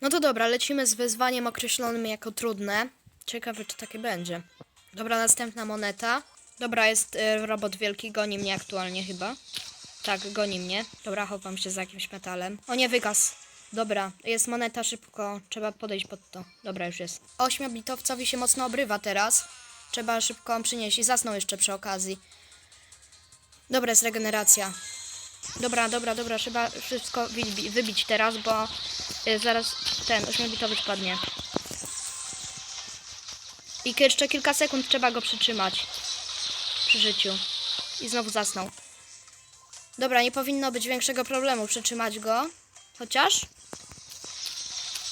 No to dobra, lecimy z wyzwaniem określonym jako trudne. Ciekawe, czy takie będzie. Dobra, następna moneta. Dobra, jest y, robot wielki, goni mnie aktualnie chyba. Tak, goni mnie. Dobra, chowam się za jakimś metalem. O nie, wykaz. Dobra, jest moneta szybko. Trzeba podejść pod to. Dobra, już jest. Ośmiobitowcowi się mocno obrywa teraz. Trzeba szybko przynieść i zasnął jeszcze przy okazji. Dobra, jest regeneracja. Dobra, dobra, dobra, trzeba wszystko wybi- wybić teraz, bo y, zaraz ten ośmiobitowy spadnie. I jeszcze kilka sekund trzeba go przytrzymać przy życiu. I znowu zasnął. Dobra, nie powinno być większego problemu przytrzymać go. Chociaż?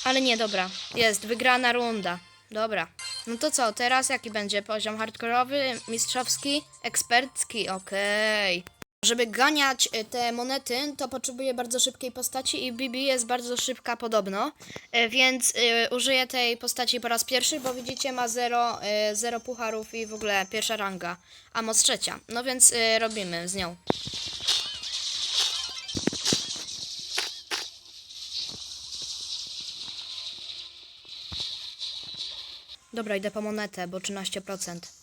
Ale nie, dobra. Jest, wygrana runda. Dobra. No to co, teraz jaki będzie poziom hardkorowy, mistrzowski, ekspercki? Okej. Żeby ganiać y, te monety, to potrzebuję bardzo szybkiej postaci i Bibi jest bardzo szybka podobno, Y, więc y, użyję tej postaci po raz pierwszy, bo widzicie ma 0 y, zero pucharów i w ogóle pierwsza ranga, a moc trzecia. No więc robimy z nią. Dobra, idę po monetę, bo 13%.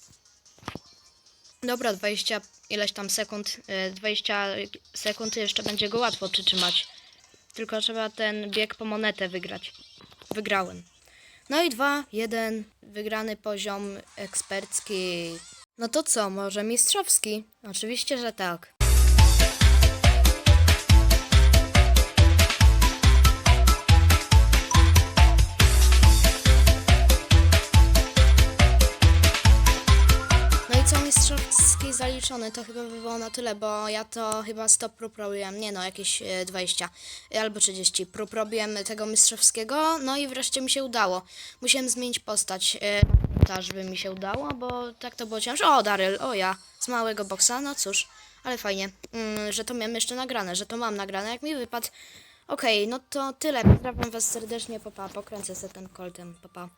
Dobra, 20 ileś tam sekund, y, 20 sekund jeszcze będzie go łatwo przytrzymać. Tylko trzeba ten bieg po monetę wygrać. Wygrałem. No i 2, 1, wygrany poziom ekspercki. No to co, może mistrzowski? Oczywiście, że tak. No i co mistrzowski zaliczony, to chyba by było na tyle, bo ja to chyba 100 prób robiłem, nie no, jakieś e, 20 albo 30 prób robiłem tego mistrzowskiego, no i wreszcie mi się udało. Musiałem zmienić postać, e, ta, żeby mi się udało, bo tak to było ciężko. O, Daryl, o ja, z małego boksa, no cóż, ale fajnie, mm, że to miałem jeszcze nagrane, że to mam nagrane, jak mi wypadł. Okej, no to tyle, pozdrawiam was serdecznie, papa, pokręcę sobie ten koltem, papa.